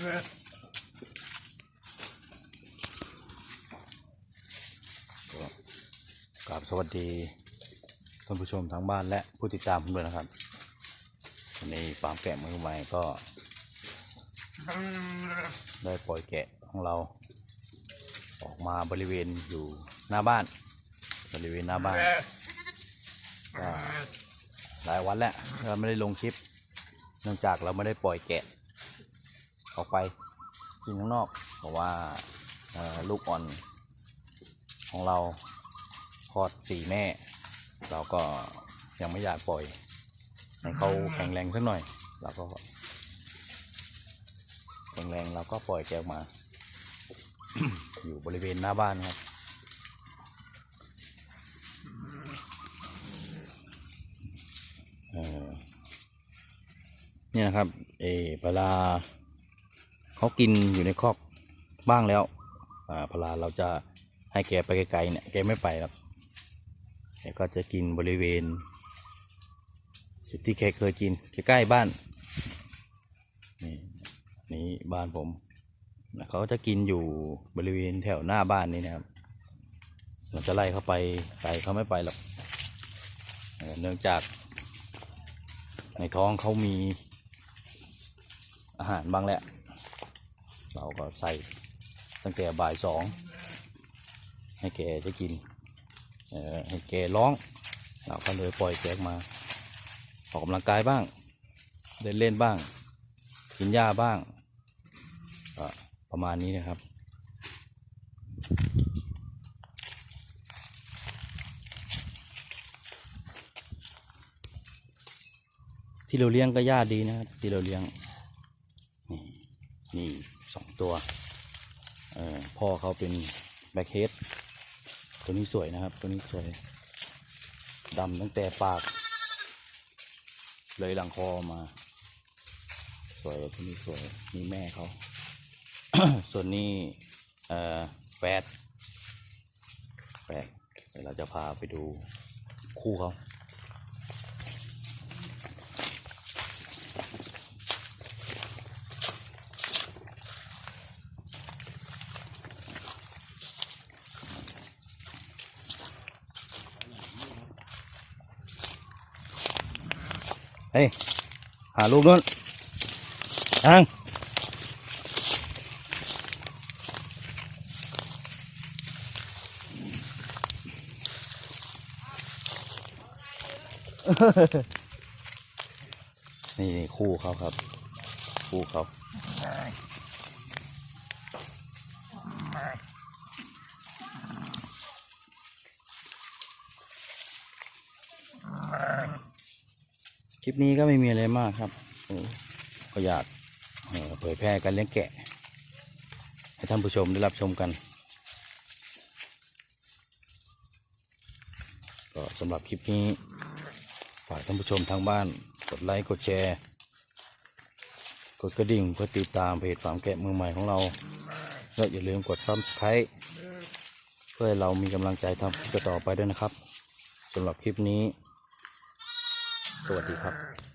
ก็กราบสวัสดีท่านผู้ชมทางบ้านและผู้ติดตามผมด้วยนะครับวันนี้ฟาร์มแกะมือใหม่ก็ ได้ปล่อยแกะของเรา ออกมาบริเวณอยู่หน้าบ้าน บริเวณหน้าบ้านหลายวันแล้วเราไม่ได้ลงคลิป เนื่องจากเราไม่ได้ปล่อยแกะ ออกไปกินข้างนอกเพราะว่าลูกอ่อนของเราคลอดสี่แม่ เราก็ยังไม่อยากปล่อยให้เขาแข็งแรงสักหน่อยเราก็แข็งแรงเราก็ปล่อยแกออกมา อยู่บริเวณหน้าบ้านครับเนี่ยนะครับเออเวลา เขากินอยู่ในคอกบ้างแล้วอ่าเวลาเราจะให้แกไปไกลๆเนี่ยแกไม่ไปครับแกก็จะกินบริเวณจุดที่แกเคยกินใกล้ๆบ้านนี่นี่บ้านผมเขาจะกินอยู่บริเวณแถวหน้าบ้านนี่นะครับเราจะไล่เขาไปไกลเขาไม่ไปหรอกเนื่องจากในท้องเขามีอาหารบ้างแหละ เราก็ใส่ตั้งแต่บ่ายสองให้แกจะกินให้แกร้อง เราก็เลยปล่อยแกมา ออกกำลังกายบ้าง เดินเล่นบ้าง กินหญ้าบ้างประมาณนี้นะครับที่เราเลี้ยงก็หญ้าดีนะครับที่เราเลี้ยง นี่นี่ สองตัวพ่อเขาเป็นแบ็คเฮดตัวนี้สวยนะครับ ตัวนี้สวยดำตั้งแต่ปาก เลยหลังคอมา สวยตัวนี้สวยนี่แม่เขา ส่วนนี้แฟดแฟดเดี๋ยวเราจะพาไปดูคู่เขา เฮ้ยหาลูกนู้นยังนี่นี่คู่เขาครับ คู่เขา คลิปนี้ก็ไม่มีอะไรมากครับก็อยากเผยแพร่การเลี้ยงแกะ ให้ท่านผู้ชมได้รับชมกัน ก็สำหรับคลิปนี้ฝากท่านผู้ชมทางบ้าน กดไลค์ กดแชร์ กดกระดิ่งเพื่อติดตามเพจฟาร์มแกะมือใหม่ของเรา และอย่าลืมกดซับสไครต์เพื่อให้เรามีกำลังใจทำคลิปต่อไปด้วยนะครับสำหรับคลิปนี้ สวัสดีครับ